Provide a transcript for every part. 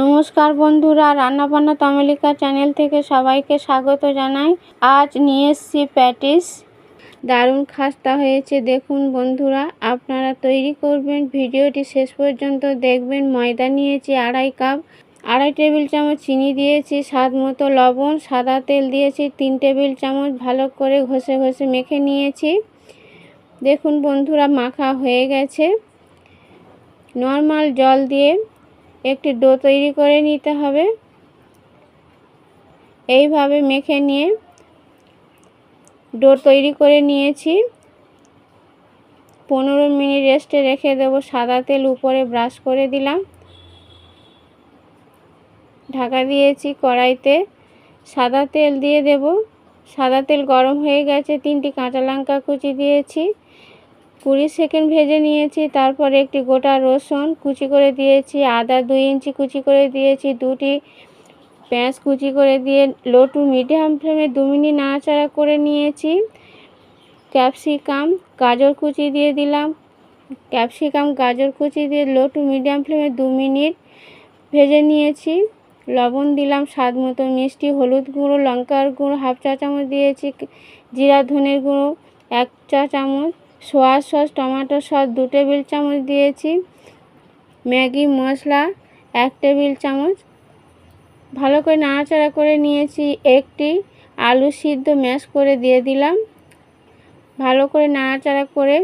নমস্কার বন্ধুরা, রান্নাবান্না তমেলিকা চ্যানেল থেকে সবাইকে স্বাগত জানাই। আজ নিয়ে এসছি প্যাটিস। দারুণ খাস্তা হয়েছে, দেখুন বন্ধুরা, আপনারা তৈরি করবেন। ভিডিওটি শেষ পর্যন্ত দেখবেন। ময়দা নিয়েছি আড়াই কাপ, আড়াই টেবিল চামচ চিনি দিয়েছি, স্বাদ মতো লবণ, সাদা তেল দিয়েছি, তিন টেবিল চামচ ভালো করে ঘষে ঘষে মেখে নিয়েছি। দেখুন বন্ধুরা, মাখা হয়ে গেছে। নর্মাল জল দিয়ে একটি ডো তৈরি করে নিতে হবে। এইভাবে মেখে নিয়ে ডো তৈরি করে নিয়েছি। পনেরো মিনিট রেস্টে রেখে দেবো, সাদা তেল উপরে ব্রাশ করে দিলাম। ঢাকা দিয়েছি কড়াইতে। সাদা তেল দিয়ে দেব। সাদা তেল গরম হয়ে গেছে, তিনটি কাঁচা লঙ্কা কুচি দিয়েছি। কুড়ি সেকেন্ড ভেজে নিয়েছি, তারপরে একটি গোটা রসুন কুচি করে দিয়েছি, আদা দুই ইঞ্চি কুচি করে দিয়েছি, দুটি পেঁয়াজ কুচি করে দিয়ে লো টু মিডিয়াম ফ্লেমে দু মিনিট নাড়াচাড়া করে নিয়েছি। ক্যাপসিকাম, গাজর কুচি দিয়ে দিলাম। ক্যাপসিকাম, গাজর কুচি দিয়ে লো টু মিডিয়াম ফ্লেমে দু মিনিট ভেজে নিয়েছি। লবণ দিলাম স্বাদ মতো মিষ্টি, হলুদ গুঁড়ো, লঙ্কার গুঁড়ো, হাফ চা চামচ দিয়েছি, জিরা ধনের গুঁড়ো, এক চা চামচ। সোয়া সস, টমেটো সস, দু টেবিল চামচ দিয়েছি। ম্যাগি, মশলা, এক টেবিল চামচ। ভালো করে নাড়াচাড়া করে নিয়েছি। একটি আলু সিদ্ধ ম্যাশ করে দিয়ে দিলাম। ভালো করে নাড়াচাড়া করে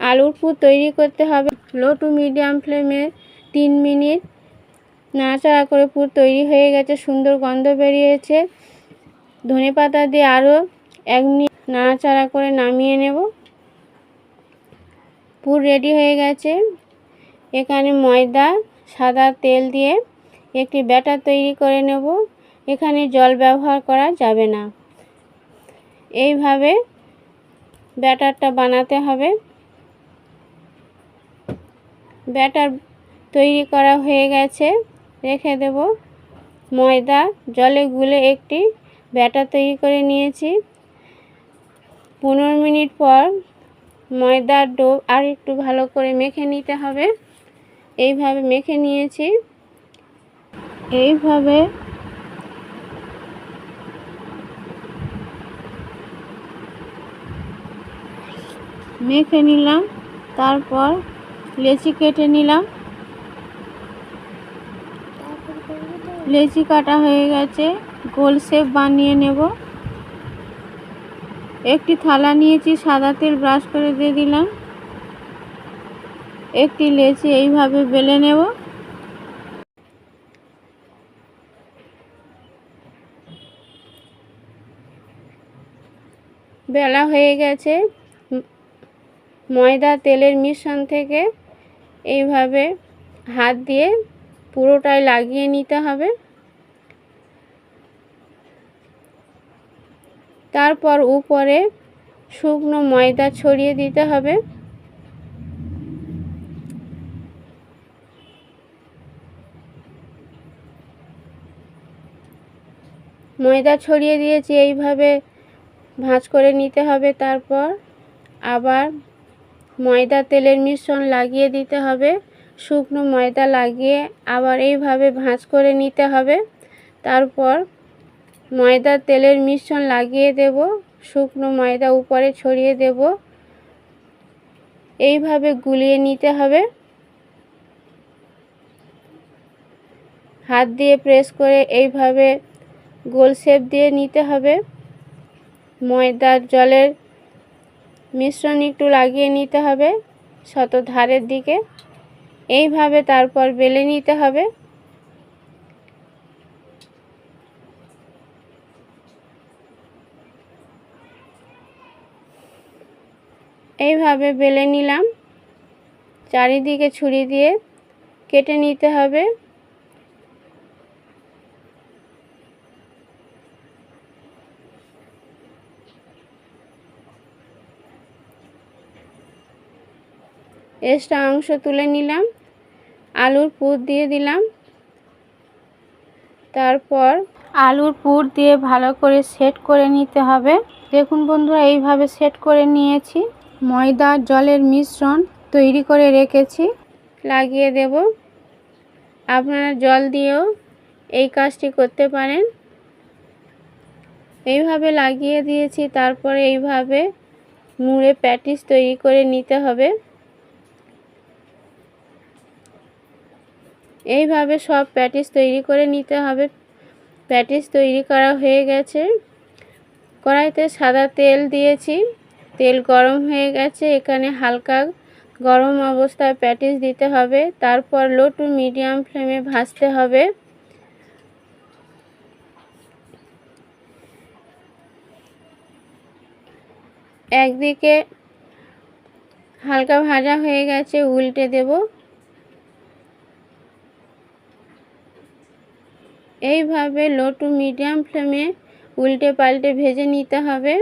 আলুর পুর তৈরি করতে হবে। লো টু মিডিয়াম ফ্লেমে তিন মিনিট নাড়াচাড়া করে পুর তৈরি হয়ে গেছে। সুন্দর গন্ধ বেরিয়েছে। ধনে পাতা দিয়ে আরও এক মিনিট নাড়াচাড়া করে নামিয়ে নেব। পুর রেডি হয়ে গেছে। এখানে ময়দা, সাদা তেল দিয়ে একটি ব্যাটার তৈরি করে নেব। এখানে জল ব্যবহার করা যাবে না। এইভাবে ব্যাটারটা বানাতে হবে। ব্যাটার তৈরি করা হয়ে গেছে। রেখে দেব ময়দা। জলে গুলে একটি ব্যাটার তৈরি করে নিয়েছি। পনেরো মিনিট পর ময়দার ডো আর একটু ভালো করে মেখে নিতে হবে। এইভাবে মেখে নিয়েছি। এইভাবে মেখে নিলাম, তারপর লেচি কেটে নিলাম। লেচি কাটা হয়ে গেছে, গোল শেপ বানিয়ে নেব। একটি থালা নিয়েছি, সাদা তেল ব্রাশ করে দিয়ে দিলাম। একটি লেচি এইভাবে বেলে নেব। বেলা হয়ে গেছে। ময়দা, তেলের মিশ্রণ থেকে এইভাবে হাত দিয়ে পুরোটাই লাগিয়ে নিতে হবে। তারপর উপরে শুকনো ময়দা ছড়িয়ে দিতে হবে। ময়দা ছড়িয়ে দিয়েছি, এইভাবে ভাঁজ করে নিতে হবে। তারপর আবার ময়দা তেলের মিশ্রণ লাগিয়ে দিতে হবে। শুকনো ময়দা লাগিয়ে আবার এইভাবে ভাঁজ করে নিতে হবে। তারপর ময়দা তেলের মিশ্রণ লাগিয়ে দেব, শুকনো ময়দা উপরে ছড়িয়ে দেব। এইভাবে গুলিয়ে নিতে হবে। হাত দিয়ে প্রেস করে এইভাবে গোল শেপ দিয়ে নিতে হবে। ময়দার জলের মিশ্রণ একটু লাগিয়ে নিতে হবে, শত ধারের দিকে। এইভাবে তারপর বেলে নিতে হবে। এইভাবে বেলে নিলাম। চারিদিকে ছুরি দিয়ে কেটে নিতে হবে। এক্সট্রা অংশ তুলে নিলাম। আলুর পুর দিয়ে দিলাম। তারপর আলুর পুর দিয়ে ভালো করে সেট করে নিতে হবে। দেখুন বন্ধুরা, এইভাবে সেট করে নিয়েছি। ময়দা, জলের মিশ্রণ তৈরি করে রেখেছি। লাগিয়ে দেব। আপনারা জল দিয়েও এই কাজটি করতে পারেন। এইভাবে লাগিয়ে দিয়েছি। তারপরে এইভাবে মুড়ে প্যাটিস তৈরি করে নিতে হবে। এইভাবে সব প্যাটিস তৈরি করে নিতে হবে। প্যাটিস তৈরি করা হয়ে গেছে। কড়াইতে সাদা তেল দিয়েছি। তেল গরম হয়ে গেছে, এখানে হালকা গরম অবস্থায় প্যাটিস দিতে হবে, তারপর লো টু মিডিয়াম ফ্লেমে ভাজতে হবে। একদিকে হালকা ভাজা হয়ে গেছে, উল্টে দেব। এইভাবে লো টু মিডিয়াম ফ্লেমে উল্টে পাল্টে ভেজে নিতে হবে।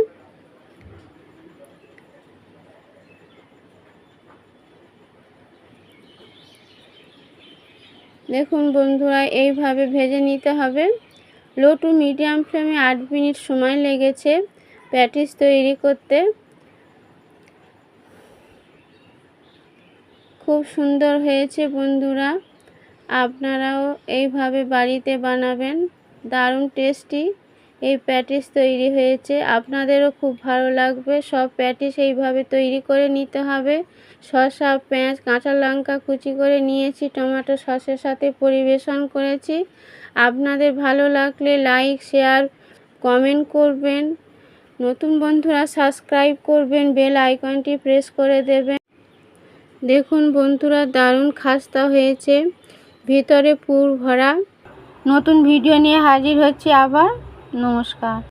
দেখুন বন্ধুরা, এইভাবে ভেজে নিতে হবে। লো টু মিডিয়াম ফ্লেমে আট মিনিট সময় লেগেছে প্যাটিস তৈরি করতে। খুব সুন্দর হয়েছে বন্ধুরা, আপনারাও এইভাবে বাড়িতে বানাবেন, দারুণ টেস্টি এই প্যাটিস তৈরি হয়েছে। আপনাদেরও খুব ভালো লাগবে। সব প্যাটিস এইভাবে তৈরি করে নিতে হবে। শসা, পেঁয়াজ, কাঁচা লঙ্কা কুচি করে নিয়েছি, টমেটো সসের সাথে পরিবেশন করেছি। আপনাদের ভালো লাগলে লাইক, শেয়ার, কমেন্ট করবেন। নতুন বন্ধুরা সাবস্ক্রাইব করবেন, বেল আইকনটি প্রেস করে দেবেন। দেখুন বন্ধুরা, দারুণ খাস্তা হয়েছে। ভিতরে পুর ভরা। নতুন ভিডিও নিয়ে হাজির হচ্ছে আবার। নমস্কার।